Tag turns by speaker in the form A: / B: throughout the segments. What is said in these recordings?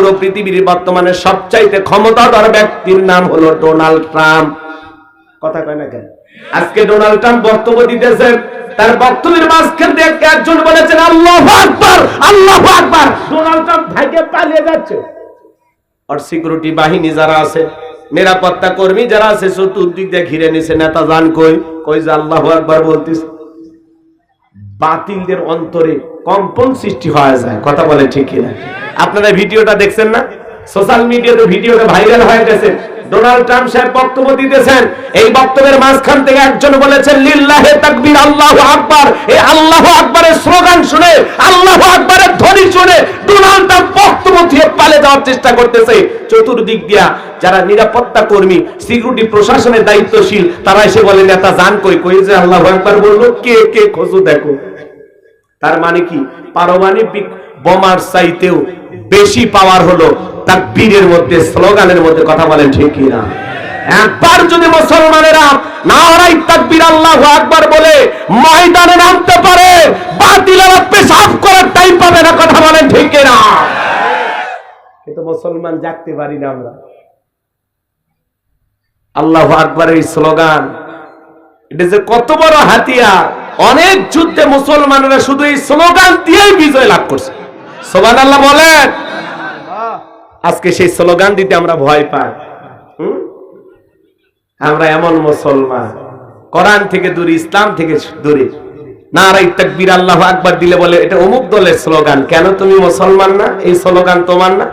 A: পুরো পৃথিবীর বর্তমানে সবচাইতে ক্ষমতাধর ব্যক্তির নাম হলো ডোনাল্ড ট্রাম্প। কথা কয় না কেন? আজকে ডোনাল্ড ট্রাম্প বক্তব্য দিতেছেন, তার বক্তব্যের মাঝখান দিয়ে একজন বলেছেন, আল্লাহ আকবার আল্লাহ আকবার। ডোনাল্ড ট্রাম্প ভাইকে পালিয়ে যাচ্ছে। আর সিকিউরিটি বাহিনী যারা আছে, নিরাপত্তা কর্মী যারা আছে, চতুর্দিক দিয়ে ঘিরে নিছে, নেতা জান কই? কই যে আল্লাহ আকবার বলতিস বাতিলদের অন্তরে কম্পন সৃষ্টি হয়ে যায়, কথা বলে ঠিক কিনা? আপনারা ভিডিওটা দেখছেন না? সোশ্যাল মিডিয়াতে ভিডিওটা ভাইরাল হয়ে গেছে। ডোনাল্ড ট্রাম্প সাহেব বক্তব্য দিতেছেন। এই বক্তব্যের মাঝখান থেকে একজন বলেছেন, লিল্লাহে তাকবীর, আল্লাহু আকবার। এই আল্লাহু আকবারের স্লোগান শুনে, আল্লাহু আকবারের ধ্বনি শুনে ডোনাল্ড ট্রাম্প বক্তব্য দিয়ে পালে যাওয়ার চেষ্টা করতেছে। চতুর্দিক দিয়া যারা নিরাপত্তা কর্মী সিকিউরিটি প্রশাসনের দায়িত্বশীল, তারা এসে বলে, নেতা জান কই? কই যে আল্লাহু আকবার বলল? কে কে খোঁজো দেখো। তার মানে কি? পারমাণবিক বোমার চাইতেও বেশি পাওয়ার হলো তার বীরের মধ্যে, স্লোগানের মধ্যে কথা বলেন ঠিক না একবার যদি মুসলমানেরা নারাই তাকবীর আল্লাহু আকবার বলে ময়দানে নামতে পারে, বাতিলেরা পেশাব করার টাইম পাবে না, কথা বলেন ঠিক না কিন্তু মুসলমান জাগতে পারি না আমরা। আল্লাহু আকবারের এই স্লোগান, এটা যে কত বড় হাতিয়ার। অনেক যুদ্ধে মুসলমানেরা শুধু এই স্লোগান দিয়েই বিজয় লাভ করছে। সোবান আল্লাহ। বলেন আজকে সেই স্লোগান দিতে আমরা ভয় পাই। আমরা এমন মুসলমান। কোরআন থেকে দূরে ইসলাম থেকে দূরে। নারাই তাকবীর আল্লাহ আকবার দিলে বলে এটা অমুক দলের স্লোগান। কেন তুমি মুসলমান না? এই স্লোগান তোমার না?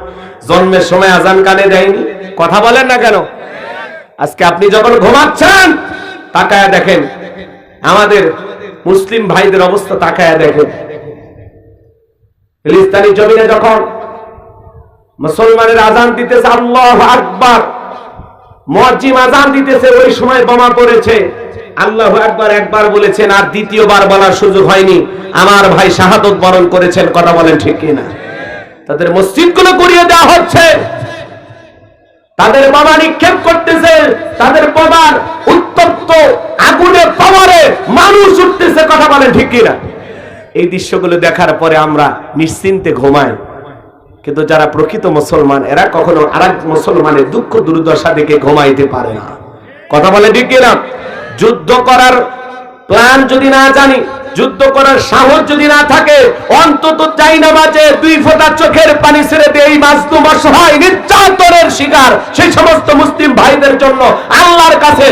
A: জন্মের সময় আজান কানে দেয়নি। কথা বলেন না কেন? আজকে আপনি যখন ঘুমাচ্ছেন তাকায়া দেখেন। আমাদের মুসলিম ভাইদের অবস্থা তাকায়া দেখেন। ফিলিস্তানি জমিনে যখন মুসলমানের আজান দিতেছে, আল্লাহ আকবার, মুয়াজ্জিম আজান দিতেছে, ওই সময় বোমা পড়েছে। আল্লাহ একবার একবার বলেছেন, আর দ্বিতীয়বার বলার সুযোগ হয়নি। আমার ভাই শাহাদত বরণ করেছেন, কথা বলেন ঠিক কিনা? তাদের মসজিদগুলো করিয়ে দেওয়া হচ্ছে। তাদের বাবা নিক্ষেপ করতেছে, তাদের বাবার উত্তপ্ত আগুনে পাওয়ারে মানুষ উঠতেছে, কথা বলেন ঠিক কিনা? এই দৃশ্যগুলো দেখার পরে আমরা নিশ্চিন্তে ঘুমাই। কিন্তু যারা প্রকৃত মুসলমান, এরা কখনো আর মুসলমানের দুঃখ দুর্দশা দেখে ঘুমাইতে পারে না। কথা বলে ঠিক কিনা? যুদ্ধ করার প্ল্যান যদি না জানি, যুদ্ধ করার সাহস যদি না থাকে, অন্তত চাই না বাজে দুই ফোঁটা চোখের পানি ছেড়ে দিয়ে এই মাসতুম অসহায় নির্যাতনের শিকার সেই সমস্ত মুসলিম ভাইদের জন্য আল্লাহর কাছে